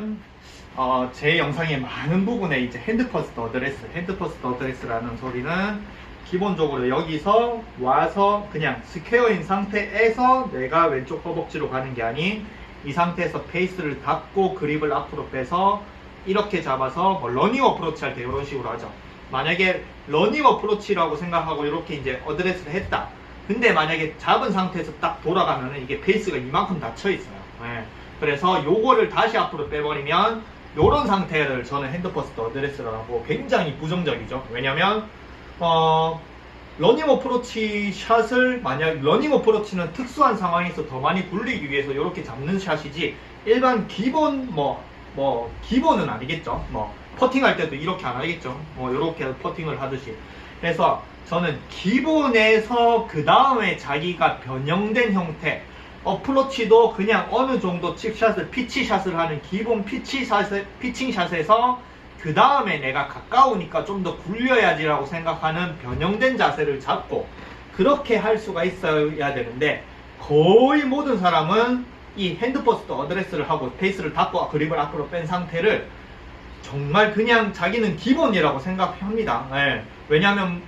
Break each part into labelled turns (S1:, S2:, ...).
S1: 오늘은 어, 제 영상의 많은 부분에 이제 핸드 퍼스트 어드레스, 핸드 퍼스트 어드레스라는 소리는 기본적으로 여기서 와서 그냥 스퀘어인 상태에서 내가 왼쪽 허벅지로 가는 게 아닌 이 상태에서 페이스를 닫고 그립을 앞으로 빼서 이렇게 잡아서 뭐 러닝 어프로치 할 때 이런 식으로 하죠. 만약에 러닝 어프로치라고 생각하고 이렇게 이제 어드레스를 했다. 근데 만약에 잡은 상태에서 딱 돌아가면은 이게 페이스가 이만큼 닫혀 있어요. 예. 그래서 요거를 다시 앞으로 빼버리면 요런 상태를 저는 핸드퍼스트 어드레스라고 굉장히 부정적이죠. 왜냐면 어 러닝 어프로치 샷을 만약 러닝 어프로치는 특수한 상황에서 더 많이 굴리기 위해서 이렇게 잡는 샷이지 일반 기본 뭐뭐 기본은 아니겠죠. 뭐 퍼팅할 때도 이렇게 안 하겠죠. 뭐 이렇게 퍼팅을 하듯이. 그래서 저는 기본에서 그 다음에 자기가 변형된 형태 어프로치도 그냥 어느 정도 칩샷을 피치샷을 하는 기본 피치샷을 피칭샷에서 그 다음에 내가 가까우니까 좀 더 굴려야지라고 생각하는 변형된 자세를 잡고 그렇게 할 수가 있어야 되는데 거의 모든 사람은 이 핸드퍼스트 어드레스를 하고 페이스를 닫고 그립을 앞으로 뺀 상태를 정말 그냥 자기는 기본이라고 생각합니다. 예. 왜냐하면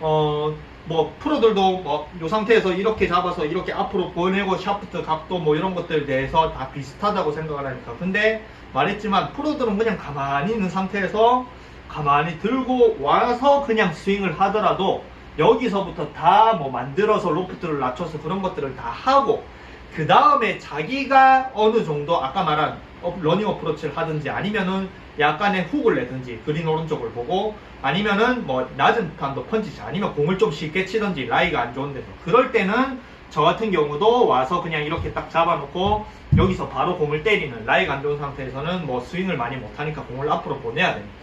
S1: 어 뭐 프로들도 뭐이 상태에서 이렇게 잡아서 이렇게 앞으로 보내고 샤프트 각도 뭐 이런 것들에 대해서 다 비슷하다고 생각을 하니까. 근데 말했지만 프로들은 그냥 가만히 있는 상태에서 가만히 들고 와서 그냥 스윙을 하더라도 여기서부터 다 뭐 만들어서 로프트를 낮춰서 그런 것들을 다 하고 그 다음에 자기가 어느 정도 아까 말한 업- 러닝 어프로치를 하든지 아니면은 약간의 훅을 내든지 그린 오른쪽을 보고 아니면은 뭐 낮은 감도 펀치샷 아니면 공을 좀 쉽게 치든지 라이가 안 좋은 데서 그럴 때는 저 같은 경우도 와서 그냥 이렇게 딱 잡아놓고 여기서 바로 공을 때리는 라이가 안 좋은 상태에서는 뭐 스윙을 많이 못하니까 공을 앞으로 보내야 됩니다.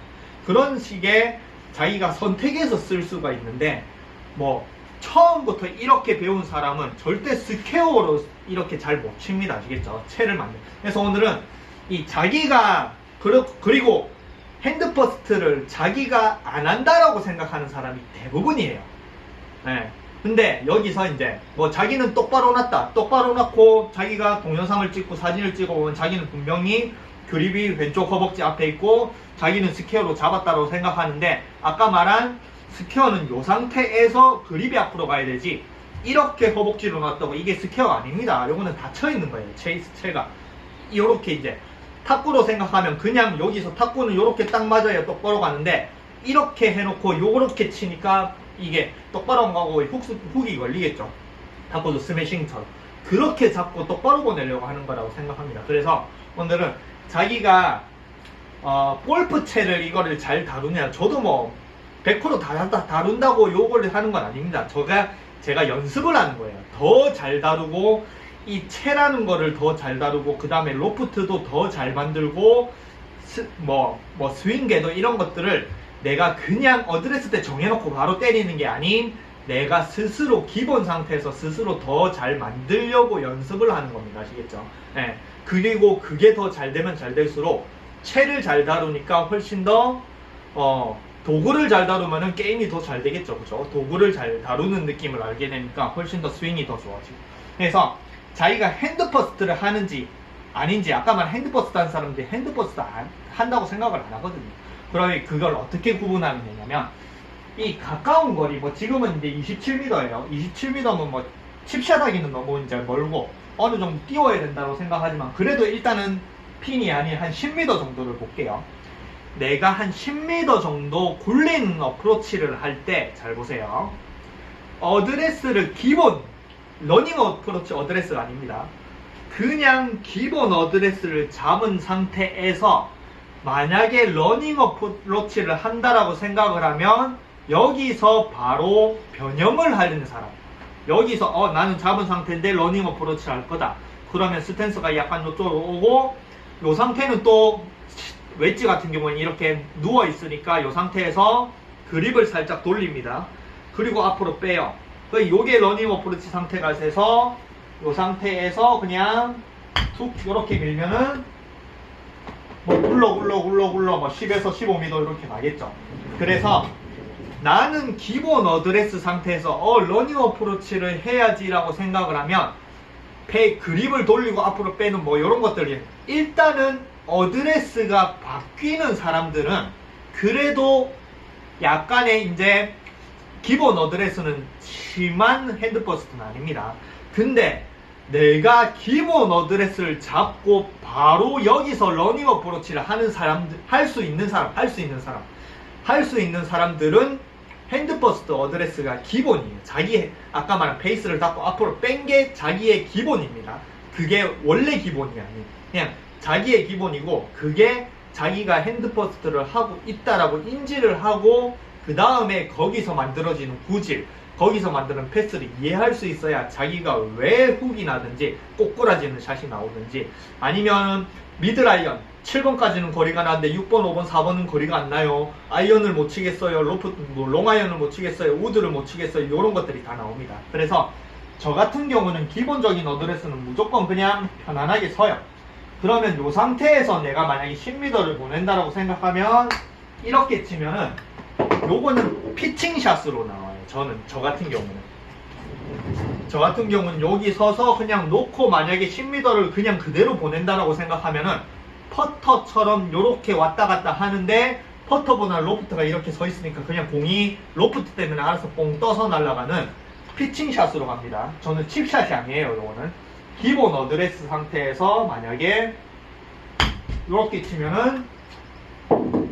S1: 그런 식의 자기가 선택해서 쓸 수가 있는데 뭐 처음부터 이렇게 배운 사람은 절대 스퀘어로 이렇게 잘 못 칩니다. 아시겠죠? 채를 만들. 그래서 오늘은 이 자기가 그리고 핸드퍼스트를 자기가 안 한다라고 생각하는 사람이 대부분이에요. 네. 근데 여기서 이제 뭐 자기는 똑바로 놨다. 똑바로 놨고 자기가 동영상을 찍고 사진을 찍어보면 자기는 분명히 그립이 왼쪽 허벅지 앞에 있고 자기는 스퀘어로 잡았다고 생각하는데 아까 말한 스퀘어는 이 상태에서 그립이 앞으로 가야 되지 이렇게 허벅지로 놨다고 이게 스퀘어 아닙니다. 요거는 닫혀 있는 거예요. 체이스 체가 이렇게 이제 탁구로 생각하면 그냥 여기서 탁구는 이렇게 딱 맞아야 똑바로 가는데 이렇게 해놓고 요렇게 치니까 이게 똑바로 안 가고 훅, 훅이 걸리겠죠. 탁구도 스매싱처럼 그렇게 잡고 똑바로 보내려고 하는 거라고 생각합니다. 그래서 오늘은 자기가 어, 골프채를 이거를 잘 다루냐 저도 뭐 100% 다, 다 다룬다고 요거를 하는 건 아닙니다. 제가 제가 연습을 하는 거예요. 더 잘 다루고 이 채라는 거를 더 잘 다루고 그 다음에 로프트도 더 잘 만들고 스, 뭐, 뭐 스윙계도 이런 것들을 내가 그냥 어드레스 때 정해놓고 바로 때리는 게 아닌 내가 스스로 기본 상태에서 스스로 더 잘 만들려고 연습을 하는 겁니다. 아시겠죠? 예. 그리고 그게 더 잘 되면 잘 될수록 채를 잘 다루니까 훨씬 더 어, 도구를 잘 다루면은 게임이 더 잘 되겠죠. 그죠? 도구를 잘 다루는 느낌을 알게 되니까 훨씬 더 스윙이 더 좋아지고. 그래서 자기가 핸드퍼스트를 하는지 아닌지 아까 말한 핸드퍼스트 하는 사람들이 핸드퍼스트 안, 한다고 생각을 안 하거든요. 그러면 그걸 어떻게 구분하면 되냐면 이 가까운 거리 뭐 지금은 이제 27m예요. 27m면 뭐 칩샷 하기는 너무 이제 멀고 어느 정도 띄워야 된다고 생각하지만 그래도 일단은 핀이 아닌 한 10m 정도를 볼게요. 내가 한 10m 정도 굴리는 어프로치를 할 때 잘 보세요. 어드레스를 기본 러닝 어프로치 어드레스가 아닙니다. 그냥 기본 어드레스를 잡은 상태에서 만약에 러닝 어프로치를 한다라고 생각을 하면 여기서 바로 변형을 하려는 사람. 여기서 어 나는 잡은 상태인데 러닝 어프로치를 할 거다. 그러면 스탠스가 약간 이쪽으로 오고 요 상태는 또 웨지 같은 경우는 이렇게 누워 있으니까 이 상태에서 그립을 살짝 돌립니다. 그리고 앞으로 빼요. 그 요게 러닝 어프로치 상태가 돼서 이 상태에서 그냥 툭 이렇게 밀면은 뭐 굴러 굴러 굴러 굴러 뭐 10에서 15m 이렇게 가겠죠. 그래서 나는 기본 어드레스 상태에서 어 러닝 어프로치를 해야지라고 생각을 하면 페 그립을 돌리고 앞으로 빼는 뭐 이런 것들이 일단은 어드레스가 바뀌는 사람들은 그래도 약간의 이제 기본 어드레스는 심한 핸드퍼스트는 아닙니다. 근데 내가 기본 어드레스를 잡고 바로 여기서 러닝 어프로치를 하는 사람들, 할 수 있는 사람, 할 수 있는 사람, 할 수 있는 사람들은 핸드퍼스트 어드레스가 기본이에요. 자기, 아까 말한 베이스를 닫고 앞으로 뺀 게 자기의 기본입니다. 그게 원래 기본이 아니에요. 그냥 자기의 기본이고, 그게 자기가 핸드퍼스트를 하고 있다라고 인지를 하고, 그 다음에 거기서 만들어지는 구질, 거기서 만드는 패스를 이해할 수 있어야 자기가 왜 훅이 나든지 꼬꾸라지는 샷이 나오든지 아니면 미드라이언 7번까지는 거리가 나는데 6번, 5번, 4번은 거리가 안 나요. 아이언을 못 치겠어요. 로프, 뭐 롱아이언을 못 치겠어요. 우드를 못 치겠어요. 이런 것들이 다 나옵니다. 그래서 저 같은 경우는 기본적인 어드레스는 무조건 그냥 편안하게 서요. 그러면 이 상태에서 내가 만약에 10m를 보낸다라고 생각하면 이렇게 치면은 요거는 피칭샷으로 나와요. 저는 저 같은 경우는 저 같은 경우는 여기 서서 그냥 놓고 만약에 10m를 그냥 그대로 보낸다라고 생각하면은 퍼터처럼 이렇게 왔다 갔다 하는데 퍼터보다 로프트가 이렇게 서 있으니까 그냥 공이 로프트 때문에 알아서 뽕 떠서 날아가는 피칭샷으로 갑니다. 저는 칩샷이 아니에요. 요거는 기본 어드레스 상태에서 만약에 이렇게 치면은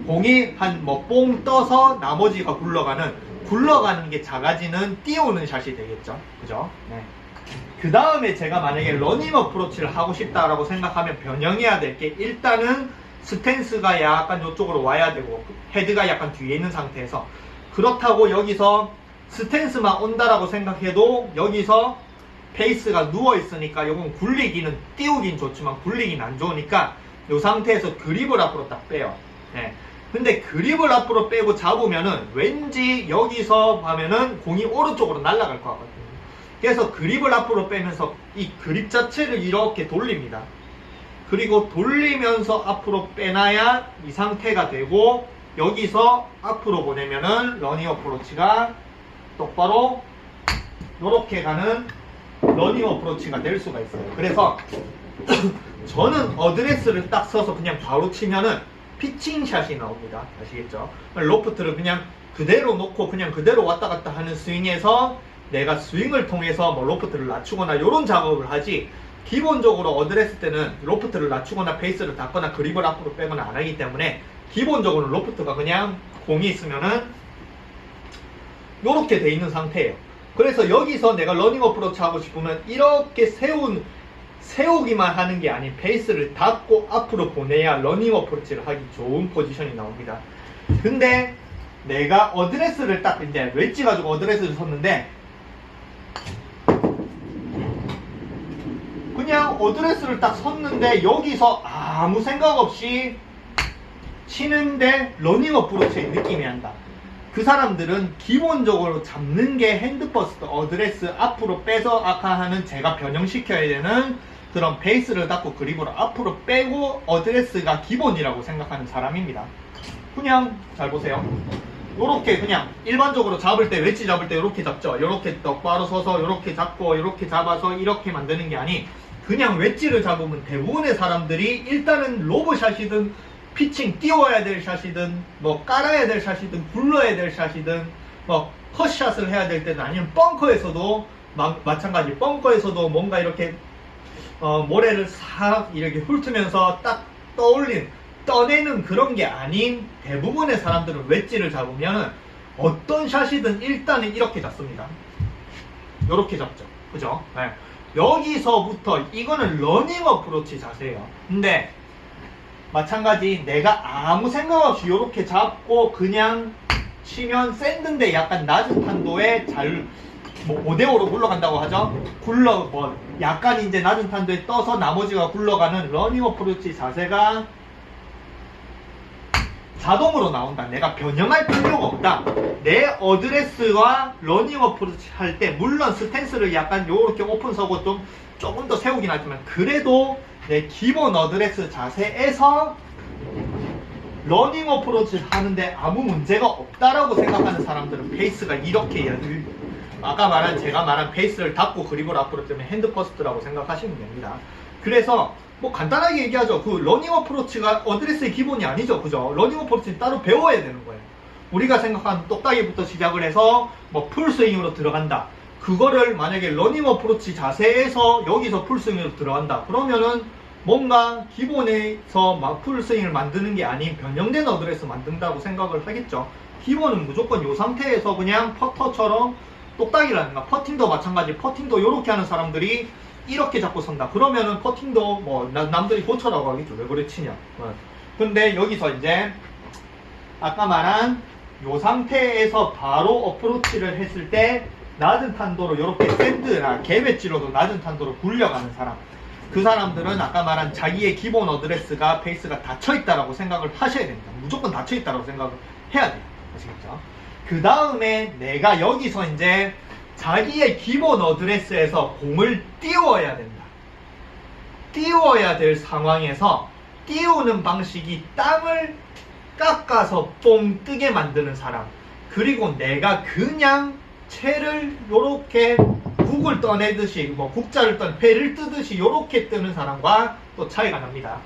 S1: 공이 한 뭐 뽕 떠서 나머지가 굴러가는 굴러가는 게 작아지는 띄우는 샷이 되겠죠. 그죠? 네. 그 다음에 제가 만약에 러닝 어프로치를 하고 싶다라고 생각하면 변형해야 될 게 일단은 스탠스가 약간 이쪽으로 와야 되고 헤드가 약간 뒤에 있는 상태에서 그렇다고 여기서 스탠스만 온다라고 생각해도 여기서 페이스가 누워 있으니까 요건 굴리기는 띄우긴 좋지만 굴리기는 안 좋으니까 이 상태에서 그립을 앞으로 딱 빼요. 네. 근데 그립을 앞으로 빼고 잡으면은 왠지 여기서 하면은 공이 오른쪽으로 날아갈 것 같거든요. 그래서 그립을 앞으로 빼면서 이 그립 자체를 이렇게 돌립니다. 그리고 돌리면서 앞으로 빼놔야 이 상태가 되고 여기서 앞으로 보내면은 러닝 어프로치가 똑바로 이렇게 가는 러닝 어프로치가 될 수가 있어요. 그래서 저는 어드레스를 딱 써서 그냥 바로 치면은 피칭샷이 나옵니다. 아시겠죠? 로프트를 그냥 그대로 놓고 그냥 그대로 왔다 갔다 하는 스윙에서 내가 스윙을 통해서 뭐 로프트를 낮추거나 이런 작업을 하지 기본적으로 어드레스 때는 로프트를 낮추거나 페이스를 닫거나 그립을 앞으로 빼거나 안 하기 때문에 기본적으로 로프트가 그냥 공이 있으면은 이렇게 돼 있는 상태예요. 그래서 여기서 내가 러닝 어프로치 하고 싶으면 이렇게 세운 세우기만 하는 게 아닌 페이스를 닫고 앞으로 보내야 러닝 어프로치를 하기 좋은 포지션이 나옵니다. 근데 내가 어드레스를 딱 이제 웨지 가지고 어드레스를 섰는데 그냥 어드레스를 딱 섰는데 여기서 아무 생각 없이 치는데 러닝 어프로치의 느낌이 난다. 그 사람들은 기본적으로 잡는 게 핸드퍼스트 어드레스 앞으로 빼서 아까 하는 제가 변형시켜야 되는 그런 베이스를 닫고 그립으로 앞으로 빼고 어드레스가 기본이라고 생각하는 사람입니다. 그냥 잘 보세요. 요렇게 그냥 일반적으로 잡을 때 웨지 잡을 때 이렇게 잡죠. 이렇게 똑바로 서서 이렇게 잡고 이렇게 잡아서 이렇게 만드는 게 아니 그냥 웨지를 잡으면 대부분의 사람들이 일단은 로브샷이든 피칭 띄워야 될 샷이든 뭐 깔아야 될 샷이든 굴러야 될 샷이든 뭐 컷샷을 해야 될 때는 아니면 벙커에서도 마, 마찬가지 벙커에서도 뭔가 이렇게 어, 모래를 싹 이렇게 훑으면서 딱 떠올린 떠내는 그런 게 아닌 대부분의 사람들은 웨지를 잡으면 어떤 샷이든 일단은 이렇게 잡습니다. 이렇게 잡죠. 그죠? 네. 여기서부터 이거는 러닝 어프로치 자세예요. 근데 마찬가지 내가 아무 생각 없이 이렇게 잡고 그냥 치면 샌드인데 약간 낮은 탄도에 잘 뭐 5대5로 굴러간다고 하죠. 굴러 뭐 약간 이제 낮은 탄도에 떠서 나머지가 굴러가는 러닝 어프로치 자세가 자동으로 나온다. 내가 변형할 필요가 없다. 내 어드레스와 러닝 어프로치 할 때 물론 스탠스를 약간 요렇게 오픈 서고 좀 조금 더 세우긴 하지만 그래도 내 기본 어드레스 자세에서 러닝 어프로치 하는데 아무 문제가 없다라고 생각하는 사람들은 페이스가 이렇게 열- 아까 말한 제가 말한 페이스를 닫고 그립을 앞으로 뜨면 핸드 퍼스트라고 생각하시면 됩니다. 그래서 뭐 간단하게 얘기하죠. 그 러닝 어프로치가 어드레스의 기본이 아니죠. 그죠? 러닝 어프로치는 따로 배워야 되는 거예요. 우리가 생각하는 똑딱이부터 시작을 해서 뭐 풀스윙으로 들어간다. 그거를 만약에 러닝 어프로치 자세에서 여기서 풀스윙으로 들어간다. 그러면은 뭔가 기본에서 막 풀스윙을 만드는 게 아닌 변형된 어드레스 만든다고 생각을 하겠죠. 기본은 무조건 이 상태에서 그냥 퍼터처럼 똑딱이라든가 퍼팅도 마찬가지 퍼팅도 이렇게 하는 사람들이 이렇게 잡고 선다. 그러면은 퍼팅도 뭐 나- 남들이 고쳐라고 하겠죠. 왜 그래 치냐. 어. 근데 여기서 이제 아까 말한 이 상태에서 바로 어프로치를 했을 때 낮은 탄도로 이렇게 샌드나 개배지로도 낮은 탄도로 굴려가는 사람. 그 사람들은 아까 말한 자기의 기본 어드레스가 베이스가 닫혀 있다라고 생각을 하셔야 됩니다. 무조건 닫혀 있다라고 생각을 해야 돼요. 아시겠죠? 그 다음에 내가 여기서 이제 자기의 기본 어드레스에서 공을 띄워야 된다. 띄워야 될 상황에서 띄우는 방식이 땅을 깎아서 뽕 뜨게 만드는 사람. 그리고 내가 그냥 채를 요렇게 국을 떠내듯이 뭐 국자를 떠 회를 뜨듯이 요렇게 뜨는 사람과 또 차이가 납니다.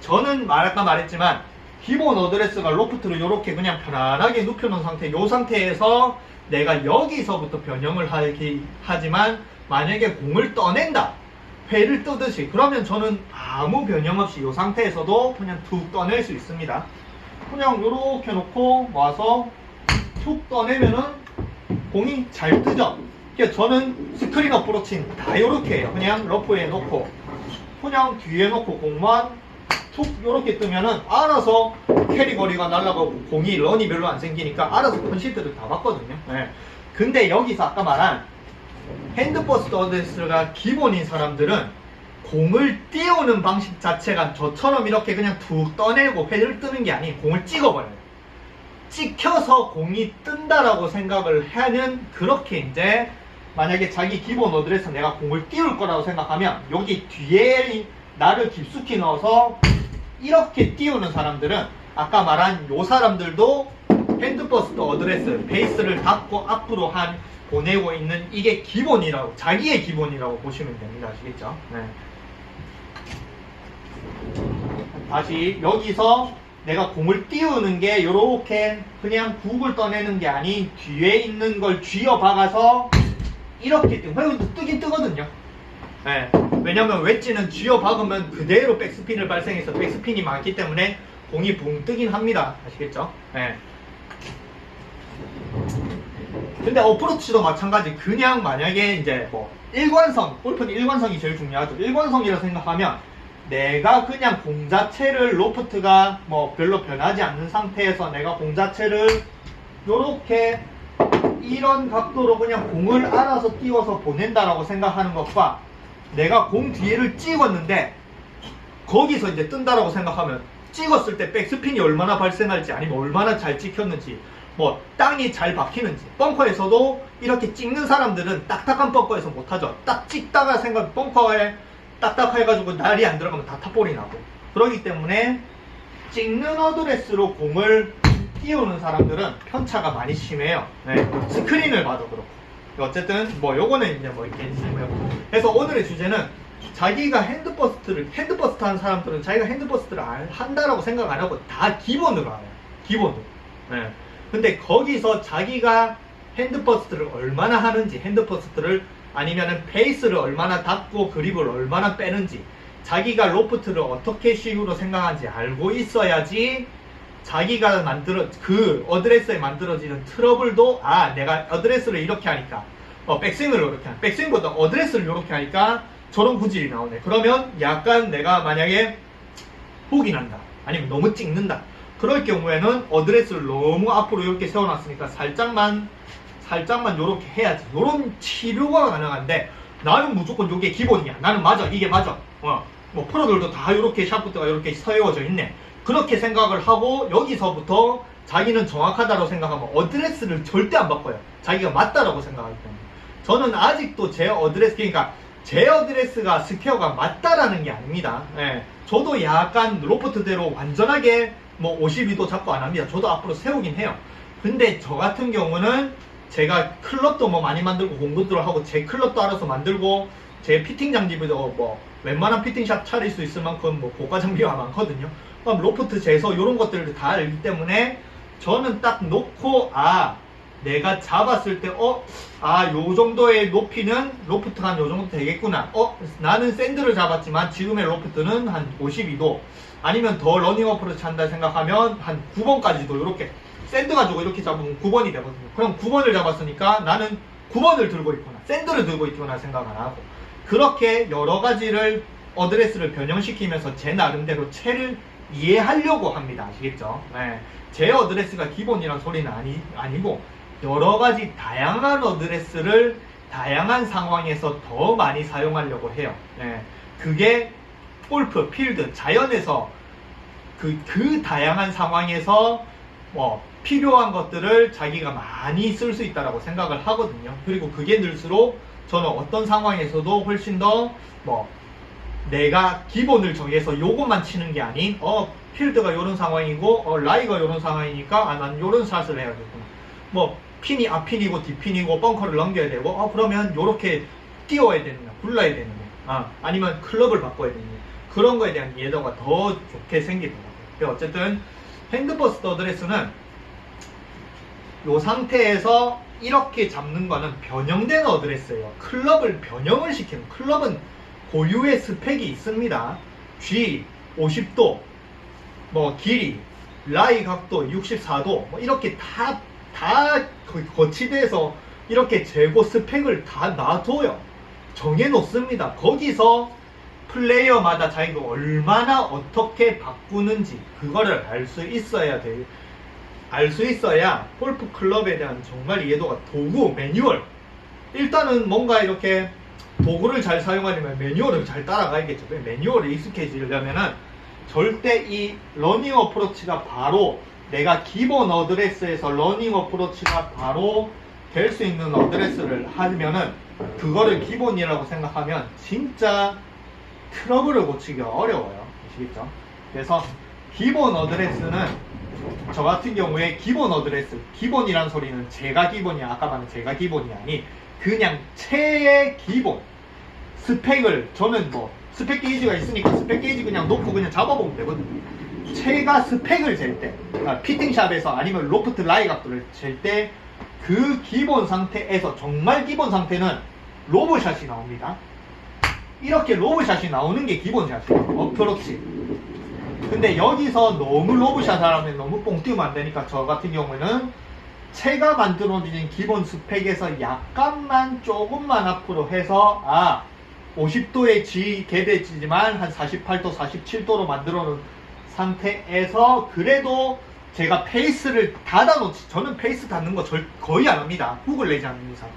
S1: 저는 말 아까 말했지만 기본 어드레스가 로프트를 요렇게 그냥 편안하게 눕혀놓은 상태 요 상태에서 내가 여기서부터 변형을 하기 하지만 만약에 공을 떠낸다 회를 뜨듯이 그러면 저는 아무 변형 없이 이 상태에서도 그냥 툭 떠낼 수 있습니다. 그냥 요렇게 놓고 와서 툭 떠내면은 공이 잘 뜨죠. 그러니까 저는 스크린 어프로치는 다 요렇게 해요. 그냥 러프에 놓고 그냥 뒤에 놓고 공만 툭 요렇게 뜨면은 알아서 캐리 거리가 날라가고 공이 런이 별로 안 생기니까 알아서 컨시트를 다 받거든요. 네. 근데 여기서 아까 말한 핸드버스트 어드레스가 기본인 사람들은 공을 띄우는 방식 자체가 저처럼 이렇게 그냥 툭 떠내고 회를 뜨는 게 아닌 공을 찍어버려요. 찍혀서 공이 뜬다라고 생각을 하는 그렇게 이제 만약에 자기 기본 어드레스 내가 공을 띄울 거라고 생각하면 여기 뒤에 나를 깊숙이 넣어서 이렇게 띄우는 사람들은 아까 말한 요 사람들도 핸드버스트 어드레스 베이스를 닫고 앞으로 한 보내고 있는 이게 기본이라고 자기의 기본이라고 보시면 됩니다 아시겠죠? 네. 다시 여기서 내가 공을 띄우는 게 요렇게 그냥 국을 떠내는 게 아닌 뒤에 있는 걸 쥐어 박아서 이렇게 뜨, 면 뜨긴 뜨거든요. 네. 왜냐면 웨지는 쥐어 박으면 그대로 백스핀을 발생해서 백스핀이 많기 때문에 공이 붕 뜨긴 합니다. 아시겠죠? 네. 근데 어프로치도 마찬가지. 그냥 만약에 이제 뭐 일관성, 골프는 일관성이 제일 중요하죠. 일관성이라 생각하면 내가 그냥 공 자체를 로프트가 뭐 별로 변하지 않는 상태에서 내가 공 자체를 요렇게 이런 각도로 그냥 공을 알아서 띄워서 보낸다라고 생각하는 것과 내가 공 뒤를 찍었는데 거기서 이제 뜬다라고 생각하면 찍었을 때 백스핀이 얼마나 발생할지 아니면 얼마나 잘 찍혔는지 뭐 땅이 잘 박히는지 벙커에서도 이렇게 찍는 사람들은 딱딱한 벙커에서 못하죠. 딱 찍다가 생각 벙커에 딱딱해가지고 날이 안 들어가면 다 탑볼이 나고. 그러기 때문에 찍는 어드레스로 공을 띄우는 사람들은 편차가 많이 심해요. 네, 스크린을 봐도 그렇고. 어쨌든 뭐 요거는 이제 뭐 이렇게 있고요 그래서 오늘의 주제는 자기가 핸드버스트를 핸드버스트 하는 사람들은 자기가 핸드버스트를 안 한다라고 생각 안 하고 다 기본으로 알아요 기본으로. 네. 근데 거기서 자기가 핸드버스트를 얼마나 하는지 핸드버스트를 아니면은 페이스를 얼마나 닫고 그립을 얼마나 빼는지 자기가 로프트를 어떻게 식으로 생각하는지 알고 있어야지 자기가 만들어 그 어드레스에 만들어지는 트러블도 아 내가 어드레스를 이렇게 하니까 어, 백스윙을 이렇게 하니까 백스윙보다 어드레스를 이렇게 하니까 저런 구질이 나오네. 그러면 약간 내가 만약에 혹이 난다 아니면 너무 찍는다 그럴 경우에는 어드레스를 너무 앞으로 이렇게 세워놨으니까 살짝만 살짝만 요렇게 해야지. 요런 치료가 가능한데 나는 무조건 요게 기본이야. 나는 맞아. 이게 맞아. 어, 뭐 프로들도 다 요렇게 샤프트가 이렇게 세워져 있네. 그렇게 생각을 하고 여기서부터 자기는 정확하다고 생각하면 어드레스를 절대 안 바꿔요. 자기가 맞다라고 생각하기 때문에. 저는 아직도 제 어드레스 그러니까 제 어드레스가 스퀘어가 맞다라는 게 아닙니다. 예, 저도 약간 로프트대로 완전하게 뭐 52도 잡고 안 합니다. 저도 앞으로 세우긴 해요. 근데 저 같은 경우는 제가 클럽도 뭐 많이 만들고 공부들을 하고 제 클럽도 알아서 만들고 제 피팅 장비도 뭐 웬만한 피팅샵 차릴 수 있을 만큼 뭐 고가 장비가 많거든요. 그럼 로프트 재서 이런 것들을 다 알기 때문에 저는 딱 놓고 아 내가 잡았을 때 어 아 요 정도의 높이는 로프트가 한 요 정도 되겠구나. 어 나는 샌드를 잡았지만 지금의 로프트는 한 52도 아니면 더 러닝 어프로치 한다 생각하면 한 9번까지도 이렇게 샌드 가지고 이렇게 잡으면 9번이 되거든요. 그럼 9번을 잡았으니까 나는 9번을 들고 있구나. 샌드를 들고 있구나 생각 안 하고 그렇게 여러 가지를 어드레스를 변형시키면서 제 나름대로 채를 이해하려고 합니다. 아시겠죠? 네. 제 어드레스가 기본이란 소리는 아니, 아니고 여러 가지 다양한 어드레스를 다양한 상황에서 더 많이 사용하려고 해요. 네. 그게 골프, 필드, 자연에서 그, 그 다양한 상황에서 뭐 필요한 것들을 자기가 많이 쓸 수 있다라고 생각을 하거든요. 그리고 그게 늘수록 저는 어떤 상황에서도 훨씬 더 뭐 내가 기본을 정해서 요것만 치는 게 아닌 어 필드가 요런 상황이고 어 라이가 요런 상황이니까 아 난 요런 샷을 해야겠구나. 뭐 핀이 앞핀이고 뒷핀이고 벙커를 넘겨야 되고 어 그러면 요렇게 띄워야 되느냐 굴러야 되느냐 아 아니면 클럽을 바꿔야 되느냐 그런 거에 대한 이해도가 더 좋게 생기더라고요. 어쨌든 핸드버스트 어드레스는 요 상태에서 이렇게 잡는 거는 변형된 어드레스예요. 클럽을 변형을 시키는 클럽은 고유의 스펙이 있습니다. G 50도, 뭐 길이, 라이 각도 64도, 뭐 이렇게 다, 다 거- 거치대에서 이렇게 재고 스펙을 다 놔둬요. 정해놓습니다. 거기서 플레이어마다 자기가 얼마나 어떻게 바꾸는지 그거를 알 수 있어야 돼요. 알수 있어야 골프 클럽에 대한 정말 이해도가 도구, 매뉴얼. 일단은 뭔가 이렇게 도구를 잘 사용하려면 매뉴얼을 잘 따라가야겠죠. 그 매뉴얼에 익숙해지려면은 절대 이 러닝 어프로치가 바로 내가 기본 어드레스에서 러닝 어프로치가 바로 될 수 있는 어드레스를 하면은 그거를 기본이라고 생각하면 진짜 트러블을 고치기가 어려워요. 아시겠죠? 그래서 기본 어드레스는 저 같은 경우에 기본 어드레스, 기본이란 소리는 제가 기본이 아까 말한 제가 기본이 아니 그냥 채의 기본 스펙을 저는 뭐 스펙 게이지가 있으니까 스펙 게이지 그냥 놓고 그냥 잡아보면 되거든요. 채가 스펙을 잴 때, 그러니까 피팅샵에서 아니면 로프트 라이 각도를 잴 때 그 기본 상태에서 정말 기본 상태는 로브샷이 나옵니다. 이렇게 로브샷이 나오는 게 기본 샷이에요. 어프로치. 근데 여기서 너무 로브샷 하면 너무 뽕 띄우면 안 되니까 저 같은 경우에는 채가 만들어진 기본 스펙에서 약간만 조금만 앞으로 해서 아 50도의 G 개대지만 한 48도 47도로 만들어 놓은 상태에서 그래도 제가 페이스를 닫아놓지 저는 페이스 닫는 거 절- 거의 안 합니다 훅을 내지 않는 이상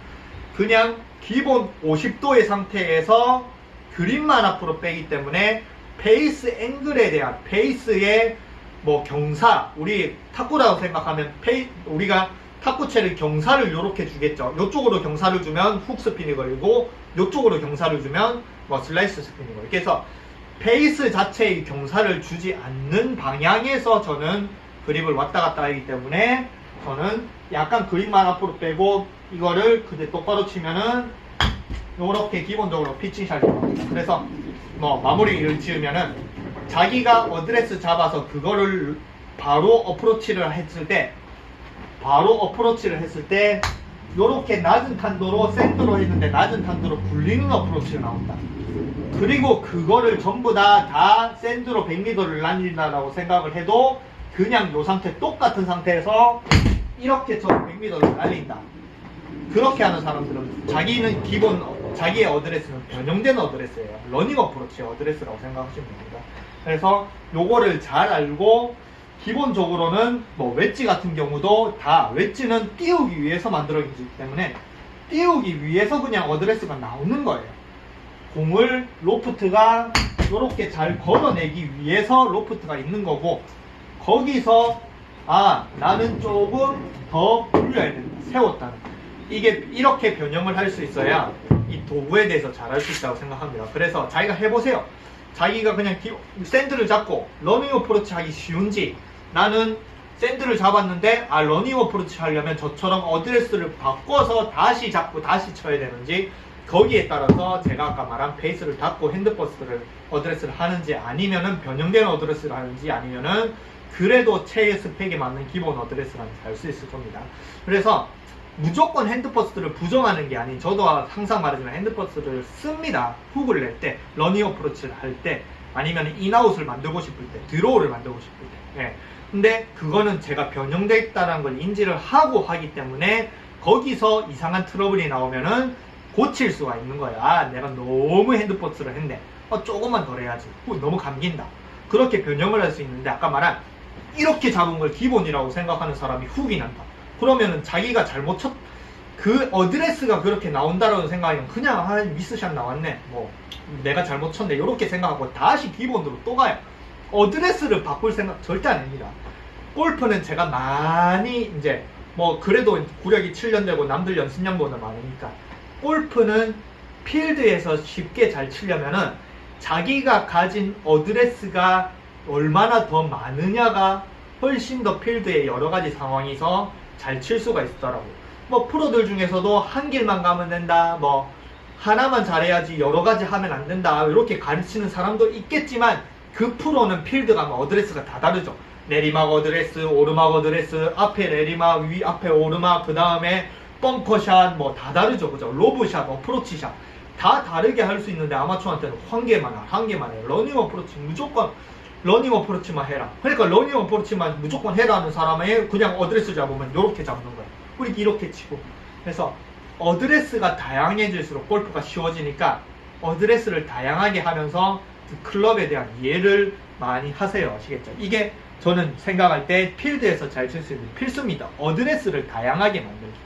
S1: 그냥 기본 50도의 상태에서 그립만 앞으로 빼기 때문에 페이스 앵글에 대한 페이스의 뭐 경사 우리 탁구라고 생각하면 페이 우리가 탁구채를 경사를 이렇게 주겠죠. 이쪽으로 경사를 주면 훅 스핀이 걸리고 이쪽으로 경사를 주면 뭐 슬라이스 스핀이 걸리고 그래서 페이스 자체의 경사를 주지 않는 방향에서 저는 그립을 왔다 갔다 하기 때문에 저는 약간 그립만 앞으로 빼고 이거를 그대 똑바로 치면은 요렇게 기본적으로 피칭샷이 나옵니다. 그래서 뭐 마무리를 지으면은 자기가 어드레스 잡아서 그거를 바로 어프로치를 했을 때 바로 어프로치를 했을 때 요렇게 낮은 탄도로 샌드로 했는데 낮은 탄도로 굴리는 어프로치가 나온다. 그리고 그거를 전부 다, 다 샌드로 100m를 날린다라고 생각을 해도 그냥 요 상태 똑같은 상태에서 이렇게 저 100m를 날린다. 그렇게 하는 사람들은 자기는 기본 어- 자기의 어드레스는 변형된 어드레스예요. 러닝 어프로치의 어드레스라고 생각하시면 됩니다. 그래서 요거를 잘 알고 기본적으로는 뭐 웨지 같은 경우도 다 웨지는 띄우기 위해서 만들어지기 때문에 띄우기 위해서 그냥 어드레스가 나오는 거예요. 공을 로프트가 이렇게 잘 걸어내기 위해서 로프트가 있는 거고 거기서 아 나는 조금 더 굴려야 된다 세웠다는 이게 이렇게 변형을 할 수 있어야 이 도구에 대해서 잘할 수 있다고 생각합니다 그래서 자기가 해보세요 자기가 그냥 기- 샌드를 잡고 러닝 어프로치 하기 쉬운지 나는 샌드를 잡았는데 아 러닝 어프로치 하려면 저처럼 어드레스를 바꿔서 다시 잡고 다시 쳐야 되는지 거기에 따라서 제가 아까 말한 베이스를 닫고 핸드퍼스를 어드레스를 하는지 아니면은 변형된 어드레스를 하는지 아니면은 그래도 최애 스펙에 맞는 기본 어드레스를 하는지 알 수 있을 겁니다. 그래서 무조건 핸드퍼스트를 부정하는 게 아닌 저도 항상 말하지만 핸드퍼스트를 씁니다. 훅을 낼 때, 러닝 어프로치를 할 때, 아니면 인아웃을 만들고 싶을 때, 드로우를 만들고 싶을 때. 예. 근데 그거는 제가 변형됐다는 걸 인지를 하고 하기 때문에 거기서 이상한 트러블이 나오면은 고칠 수가 있는 거야. 아, 내가 너무 핸드퍼스를 했네. 어, 조금만 덜 해야지. 후, 너무 감긴다. 그렇게 변형을 할 수 있는데 아까 말한 이렇게 잡은 걸 기본이라고 생각하는 사람이 훅이 난다. 그러면은 자기가 잘못 쳤, 그 어드레스가 그렇게 나온다라고 생각하면 그냥 아 미스샷 나왔네. 뭐 내가 잘못 쳤네. 이렇게 생각하고 다시 기본으로 또 가요. 어드레스를 바꿀 생각 절대 안 합니다. 골프는 제가 많이 이제 뭐 그래도 구력이 7년 되고 남들 연습량보다 많으니까 골프는 필드에서 쉽게 잘 치려면은 자기가 가진 어드레스가 얼마나 더 많으냐가 훨씬 더 필드의 여러 가지 상황에서 잘 칠 수가 있더라고. 뭐 프로들 중에서도 한 길만 가면 된다. 뭐 하나만 잘해야지 여러 가지 하면 안 된다. 이렇게 가르치는 사람도 있겠지만 그 프로는 필드 가면 어드레스가 다 다르죠. 내리막 어드레스, 오르막 어드레스, 앞에 내리막, 위 앞에 오르막, 그 다음에 벙커샷 뭐 다 다르죠. 그죠? 로브샷, 어프로치샷 다 다르게 할 수 있는데 아마추어한테는 한 개만 한 개만 해요. 러닝 어프로치 무조건 러닝 어프로치만 해라. 그러니까 러닝 어프로치만 무조건 해라는 사람의 그냥 어드레스 잡으면 이렇게 잡는 거야. 우리 이렇게 치고. 그래서 어드레스가 다양해질수록 골프가 쉬워지니까 어드레스를 다양하게 하면서 그 클럽에 대한 이해를 많이 하세요. 아시겠죠? 이게 저는 생각할 때 필드에서 잘 칠 수 있는 필수입니다. 어드레스를 다양하게 만들기.